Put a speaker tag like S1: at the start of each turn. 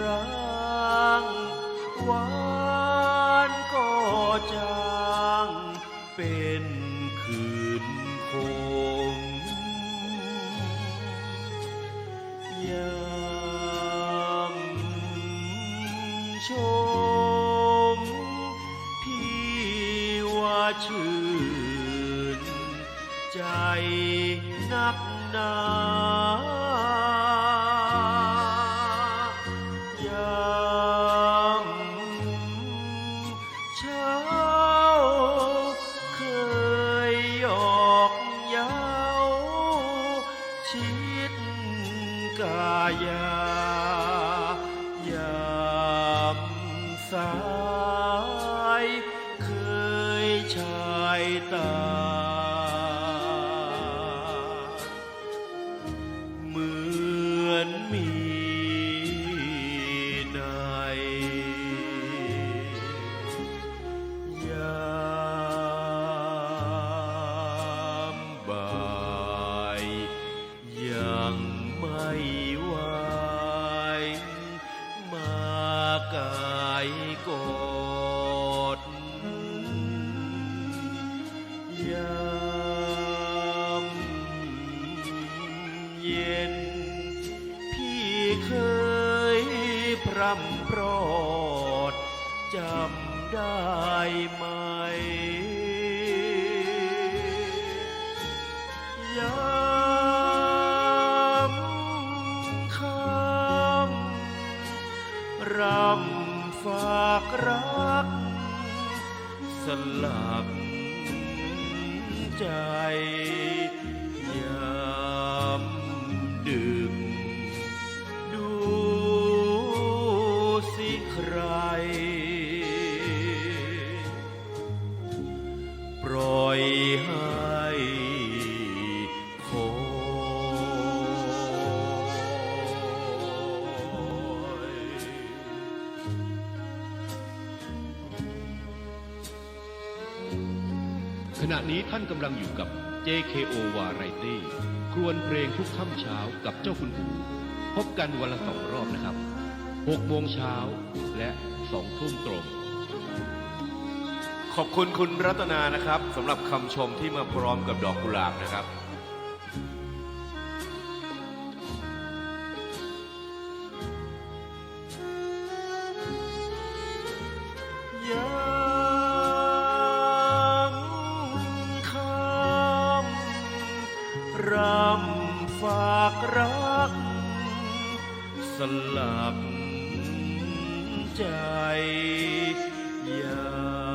S1: ร่างหวานก็จางเป็นคืนคงยามชม พี่ว่าชื่น ใจนับนา กายายามสายเคยชายตา เหมือนมี ดยามเย็น พี่เคยพรำโปรดจำได้ไหมยามคำรำ ฝากรัก สลักใจ
S2: ณะนี้ท่านกำลังอยู่กับ JKO Variety ครวนเพลงทุกค่ำเช้ากับเจ้าคุณหูพบกันวันละสองรอบนะครับ6โมงเช้าและ2ทุ่มตรง
S1: ขอบคุณคุณรัตนานะครับสำหรับคำชมที่มาพร้อมกับดอกกุหลาบนะครับยั รำฝากรัก สลับใจยา